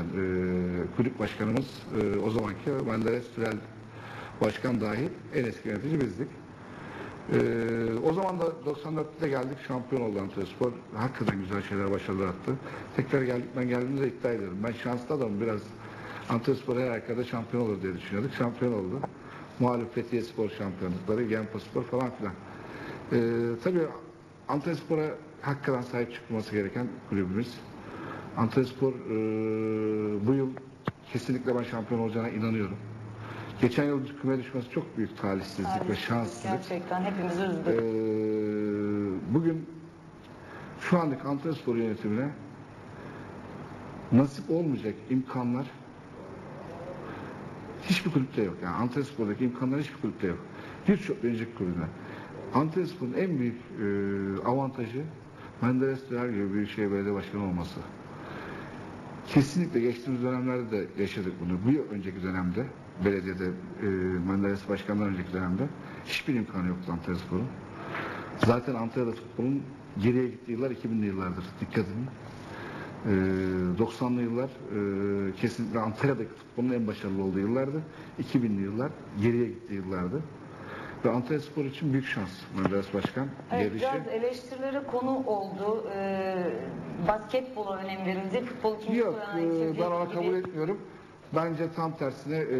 e, kulüp başkanımız e, o zamanki Menderes Türel Başkan dahil en eski yönetici bizdik. E, o zaman da 94'te geldik şampiyon oldu Antalyaspor. Hakikaten güzel şeyler başarılar attı. Tekrar geldik ben geldiğimde iddia ediyorum. Ben şanslı adamım biraz Antalyaspor her arkada şampiyon olur diye düşünüyorduk. Şampiyon oldu. Mağlup Fethiye Spor şampiyonlukları, Genpo Spor falan filan. E, tabii Antalyaspor'a hakikaten sahip çıkılması gereken kulübümüz. Antalyaspor e, bu yıl kesinlikle ben şampiyon olacağına inanıyorum. Geçen yıl küme düşmesi çok büyük talihsizlik ve şanssızlık. Gerçekten hepimizi Ee, üzdü. bugün şu andaki Antalyaspor yönetimine nasip olmayacak imkanlar hiçbir kulüpte yok. Yani Antalyaspor'daki imkanlar hiçbir kulüpte yok. Birçok önceki kulübde. Antalyaspor'un en büyük e, avantajı Menderes Döner gibi Büyükşehir Belediye Başkanı olması. Kesinlikle geçtiğimiz dönemlerde de yaşadık bunu. Bir önceki dönemde belediyede e, Menderes Başkan'dan önceki dönemde hiçbir imkanı yoktu Antalyaspor'un. Zaten Antalya'da futbolun geriye gittiği yıllar 2000'li yıllardır. Dikkat edin. Ee, 90'lı yıllar e, kesinlikle Antalya'daki futbolun en başarılı olduğu yıllardı. 2000'li yıllar geriye gittiği yıllardı. Ve Antalya Spor için büyük şans Menderes Başkan. Evet, gelişi. biraz eleştirilere konu oldu. Ee, basketbola önem verildi. Futbol ikinci Yok, e, ben ona kabul etmiyorum. Bence tam tersine e,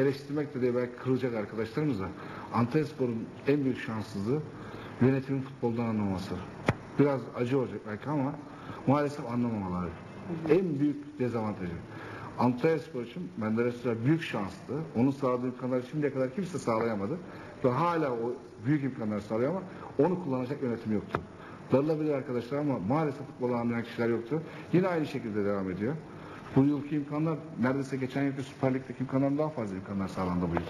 eleştirmek de diye belki kırılacak arkadaşlarımız da. Antalya Spor'un en büyük şanssızlığı yönetimin futboldan anlaması. Biraz acı olacak belki ama maalesef anlamamaları. En büyük dezavantajı. Antalya Spor için Menderes Sürer büyük şanslı. Onun sağladığı imkanları şimdiye kadar kimse sağlayamadı. Ve hala o büyük imkanları sağlıyor ama onu kullanacak yönetim yoktu. Darılabilir arkadaşlar ama maalesef futbola anlayan kişiler yoktu. Yine aynı şekilde devam ediyor. Bu yılki imkanlar neredeyse geçen yılki Süper Lig'deki imkanlardan daha fazla imkanlar sağlandı bu yıl.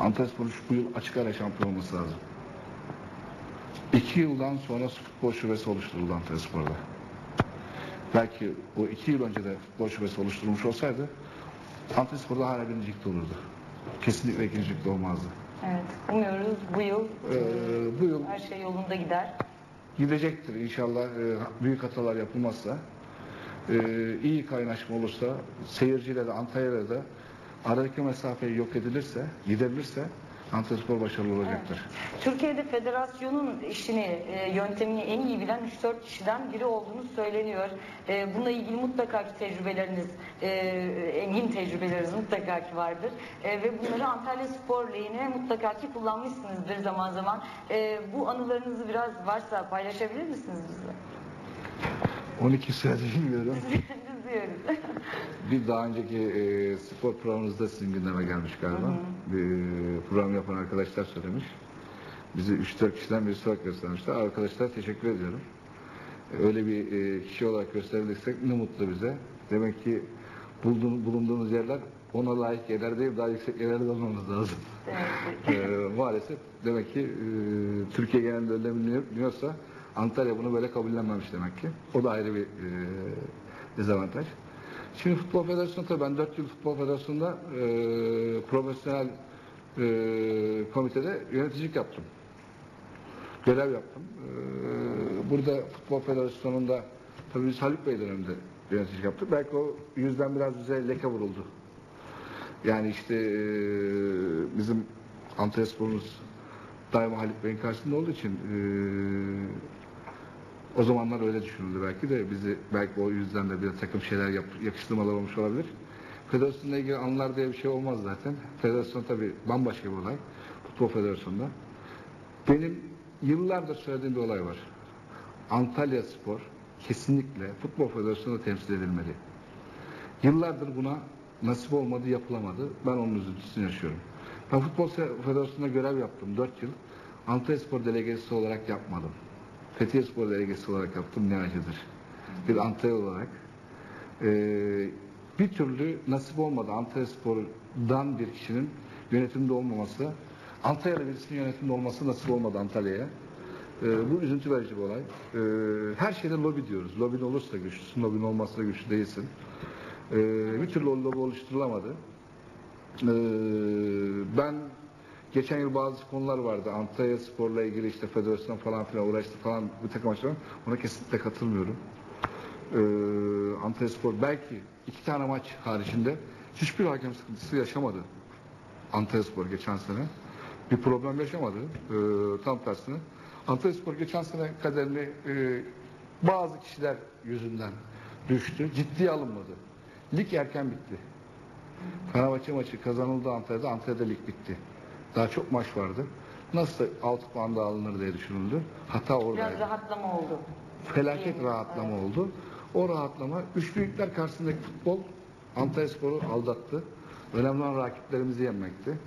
Antalyaspor'un şu bu yıl açık ara şampiyon olması lazım. İki yıldan sonra futbol şubesi oluşturuldu Antalyaspor'da. Belki o iki yıl önce de futbol şubesi oluşturulmuş olsaydı Antalyaspor'da hala birincilikte olurdu. Kesinlikle ikincilikte olmazdı. Evet, umuyoruz bu yıl Ee, bu yıl her şey yolunda gider. gidecektir inşallah e, büyük hatalar yapılmazsa e, iyi kaynaşma olursa seyirciyle de Antalya'da da aradaki mesafeyi yok edilirse giderilirse Antalyaspor başarılı olacaktır. Türkiye'de federasyonun işini, e, yöntemini en iyi bilen 3-4 kişiden biri olduğunu söyleniyor. E, bununla ilgili mutlaka ki tecrübeleriniz, e, engin tecrübeleriniz mutlaka ki vardır. E, ve bunları Antalya Spor lehine mutlaka ki kullanmışsınızdır zaman zaman. E, bu anılarınızı biraz varsa paylaşabilir misiniz bizle? 12 senedir bilmiyorum. Diyoruz. Bir daha önceki e, spor programınızda sizin gündeme gelmiş galiba. Bir e, program yapan arkadaşlar söylemiş. Bizi 3-4 kişiden birisi olarak göstermişler. Arkadaşlar teşekkür ediyorum. E, Öyle bir e, kişi olarak gösterilirsek ne mutlu bize. Demek ki bulduğumuz, bulunduğumuz yerler ona layık yerler değil, daha yüksek yerlerde olmamız lazım. Evet. E, maalesef demek ki e, Türkiye genelinde öyle biliniyorsa Antalya bunu böyle kabullenmemiş demek ki. O da ayrı bir e, dezavantaj. Şimdi Futbol Federasyonu tabii ben 4 yıl Futbol Federasyonu'nda e, profesyonel e, komitede yöneticilik yaptım. Görev yaptım. E, burada Futbol Federasyonu'nda tabii biz Haluk Bey döneminde yöneticilik yaptık. Belki o yüzden biraz bize leke vuruldu. Yani işte e, bizim Antalya Spor'umuz daima Haluk Bey'in karşısında olduğu için e, o zamanlar öyle düşünüldü belki de bizi belki o yüzden de bir takım şeyler yap, yakıştırmalar olmuş olabilir. Federasyonla ilgili anılar diye bir şey olmaz zaten. Federasyon tabii bambaşka bir olay. Futbol Federasyonu'nda. Benim yıllardır söylediğim bir olay var. Antalya Spor kesinlikle Futbol Federasyonu'nda temsil edilmeli. Yıllardır buna nasip olmadı, yapılamadı. Ben onun üzüntüsünü yaşıyorum. Ben Futbol Federasyonu'nda görev yaptım 4 yıl. Antalya Spor delegesi olarak yapmadım. Fethiye Spor delegesi olarak yaptım ne acıdır. Bir Antalya olarak. Ee, bir türlü nasip olmadı Antalya Spor'dan bir kişinin yönetimde olmaması. Antalya'da birisinin yönetimde olması nasip olmadı Antalya'ya. Ee, bu üzüntü verici bir olay. Ee, her şeyde lobi diyoruz. Lobin olursa güçlüsün, lobin olmazsa güçlü değilsin. Ee, bir türlü o lobi oluşturulamadı. Ee, ben geçen yıl bazı konular vardı. Antalya Spor'la ilgili işte federasyon falan filan uğraştı falan bu takım açıdan. Ona kesinlikle katılmıyorum. Ee, Antalyaspor belki iki tane maç haricinde hiçbir hakem sıkıntısı yaşamadı. Antalyaspor geçen sene. Bir problem yaşamadı. Ee, tam tersine. Antalyaspor geçen sene kaderini e, bazı kişiler yüzünden düştü. Ciddiye alınmadı. Lig erken bitti. Fenerbahçe maçı kazanıldı Antalya'da. Antalya'da lig bitti. Daha çok maç vardı. Nasıl 6 puan daha alınır diye düşünüldü. Hata oradaydı Biraz rahatlama oldu. felaket Diyelim. rahatlama oldu. O rahatlama üç büyükler karşısındaki futbol Antalyaspor'u aldattı. Önemli olan rakiplerimizi yenmekti.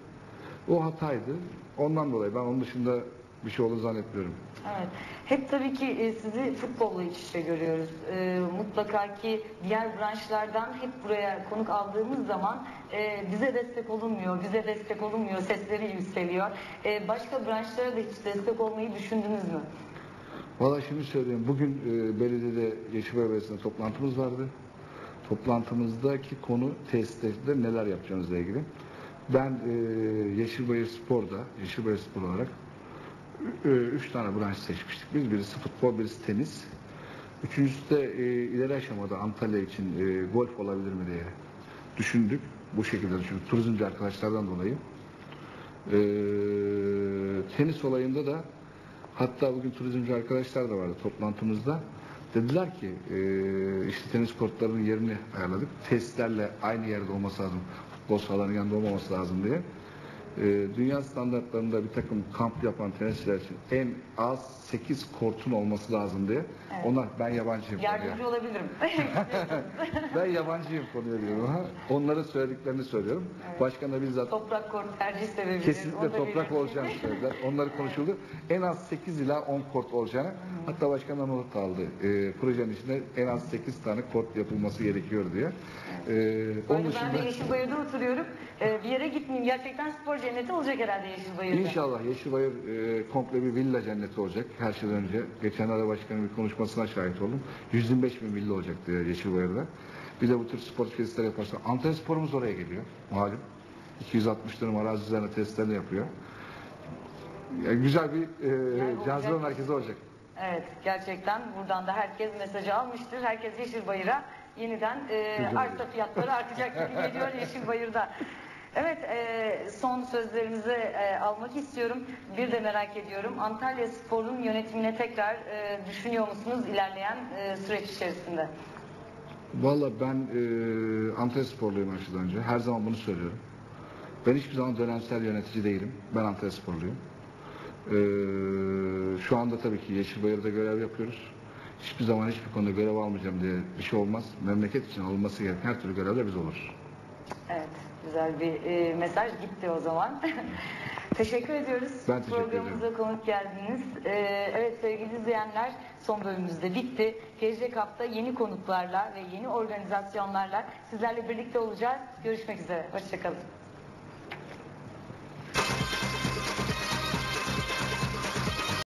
O hataydı. Ondan dolayı ben onun dışında bir şey olduğunu zannetmiyorum. Evet. Hep tabii ki e, sizi futbolla iç içe görüyoruz. E, mutlaka ki diğer branşlardan hep buraya konuk aldığımız zaman e, bize destek olunmuyor, bize destek olunmuyor, sesleri yükseliyor. E, başka branşlara da hiç destek olmayı düşündünüz mü? Valla şimdi söyleyeyim. Bugün e, belediyede Yeşilbay Belediyesi'nde toplantımız vardı. Toplantımızdaki konu tesislerde neler yapacağımızla ilgili. Ben e, Yeşilbayır Spor'da, Yeşilbayır Spor olarak üç tane branş seçmiştik. Biz birisi futbol, birisi tenis. Üçüncüsü de e, ileri aşamada Antalya için e, golf olabilir mi diye düşündük. Bu şekilde düşündük. Turizmci arkadaşlardan dolayı. E, tenis olayında da hatta bugün turizmci arkadaşlar da vardı toplantımızda. Dediler ki e, işte tenis kortlarının yerini ayarladık. Testlerle aynı yerde olması lazım. Futbol sahalarının yanında olmaması lazım diye. E, dünya standartlarında bir takım kamp yapan tenisçiler için en az 8 kortun olması lazım diye. Evet. Onlar ben yabancıyım. konuya. Yardımcı olabilirim. Ben yabancıyım konuya diyorum. ha. Onların söylediklerini söylüyorum. Başkan da bizzat Toprak kort tercih sebebidir. Kesinlikle Onu toprak olacağını söylediler. Onları konuşuldu. En az 8 ila 10 kort olacağını. Hatta başkandan not aldı. Ee, projenin içinde en az 8 tane kort yapılması gerekiyor diye. Ee, onun Böyle ben de dışında Yeşilbayır'da oturuyorum. E, bir yere gitmeyeyim. Gerçekten spor cenneti olacak herhalde Yeşilbayır'da. inşallah Yeşilbayır e, komple bir villa cenneti olacak her şeyden önce. Geçenlerde başkanın bir konuşmasına şahit oldum. 125 bin villa olacak diyor Yeşilbayır'da. Bir de bu tür spor tesisleri yaparsa. Antalya sporumuz oraya geliyor. Malum. 260 dönüm arazi üzerine testlerini yapıyor. Yani güzel bir e, olacak. cazibe merkezi olacak. Evet gerçekten buradan da herkes mesajı almıştır. Herkes Yeşilbayır'a yeniden e, arsa fiyatları artacak gibi geliyor Yeşilbayır'da. Evet e, son sözlerinizi e, almak istiyorum. Bir de merak ediyorum. Antalya Spor'un yönetimine tekrar e, düşünüyor musunuz ilerleyen e, süreç içerisinde? Valla ben e, Antalya sporluyum her önce. Her zaman bunu söylüyorum. Ben hiçbir zaman dönemsel yönetici değilim. Ben Antalya sporluyum. E, şu anda tabii ki Yeşilbayır'da görev yapıyoruz. Hiçbir zaman hiçbir konuda görev almayacağım diye bir şey olmaz. Memleket için alınması gereken her türlü görevler biz oluruz. Güzel bir e, mesaj gitti o zaman. teşekkür ediyoruz. Ben teşekkür Programımıza konuk geldiniz. E, evet sevgili izleyenler son bölümümüzde bitti. Gelecek hafta yeni konuklarla ve yeni organizasyonlarla sizlerle birlikte olacağız. Görüşmek üzere. Hoşçakalın.